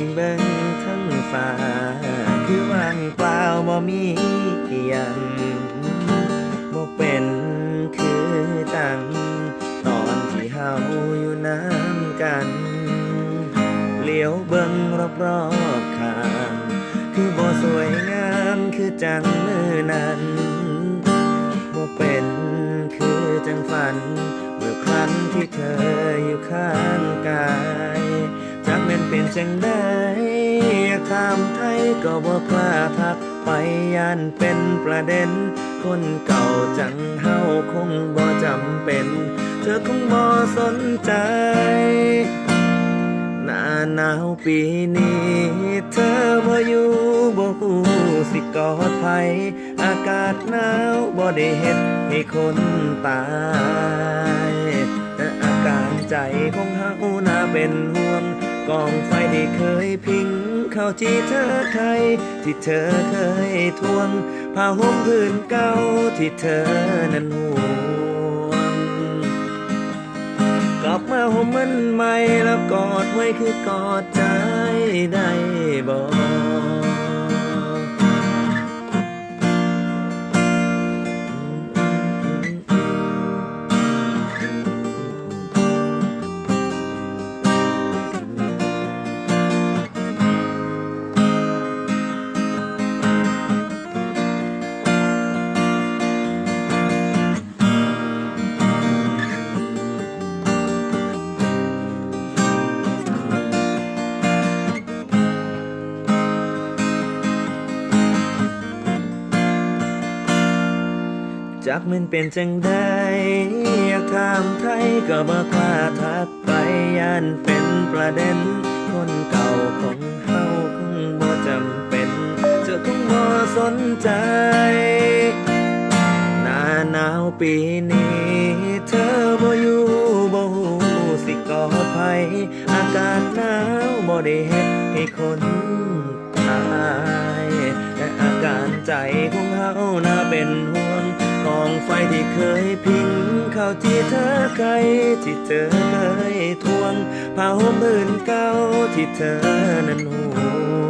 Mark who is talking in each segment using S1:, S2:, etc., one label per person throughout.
S1: ขึ้นเบิ่งทั้งฟ้า คือว่างเปล่าบ่มีอิหยังบ่เป็นคือตั้งตอนที่เฮาอยู่น้ำกัน เลี้ยวเบิ่งรอบๆข้าง คือบ่สวยงามคือจังมือนั้นบ่เป็นคือจังฝัน เมื่อครั้งที่เธออยู่ข้างกายจัน เป็นจังได้ถามไทยก็บ่กล้าทัก ไปย่านเป็นประเด็น คนเก่าจังเฮาคงบ่จำเป็น เธอคงบ่สนใจ หน้าหนาวปีนี้ เธอบ่อยู่บ่ฮู้สิกอดไผอากาศหนาวบ่ได้เฮ็ดให้คนตายแต่อาการใจของเฮาน่าเป็นห่วง กองไฟที่เคยพิง เข้าที่เธอเคยที่เธอเคยทวงผ้าห่มพื้นเก่าที่เธอนั้นห่วง กลับมาห่มมันใหม่แล้วกอดไว้คือกอดใจได้บอก กมันเป็นจังได้อยากถามใครก็บอกว่าทักไปย่านเป็นประเด็น คนเก่าของเฮาคงบ่จำเป็นเธอคงบ่สนใจ หน้าหนาวปีนี้ เธอบ่อยู่บ่ฮู้สิกอดไผอากาศหนาวบ่ได้เฮ็ดให้คนตายแต่อาการใจของเฮาน่าเป็นห่วง องไฟที่เคยพิง เข้าที่เธอใครที่เธอเคยทวงผ้าห่มพื้นเก่าที่เธอนั้นห่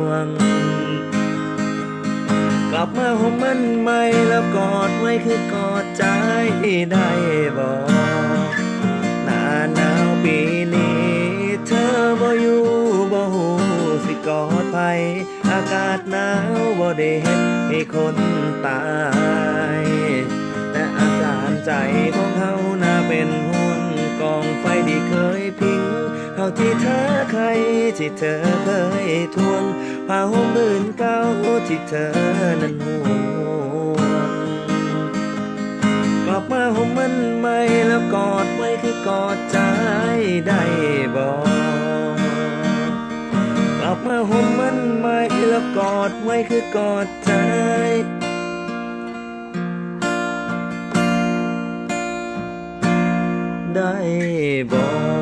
S1: วง กลับมาห่มมันใหม่แล้วกอดไว้คือกอดใจได้บอกหน้าหนาวปีนี้ เธอบ่อยู่บ่ฮู้สิกอดไผอากาศหนาวบ่ได้เฮ็ดให้คนตาย ใจของเฮาน่าเป็นห่วงกองไฟที่เคยพิงเขาที่เธอใครที่เธอเคยทวงผ้าห่มพื้นเก่าที่เธอนั้นห่วงกลับมาห่มมันใหม่แล้วกอดไว้คือกอดใจได้บอกกลับมาห่มมันใหม่แล้วกอดไว้คือกอดใจ ได้บอก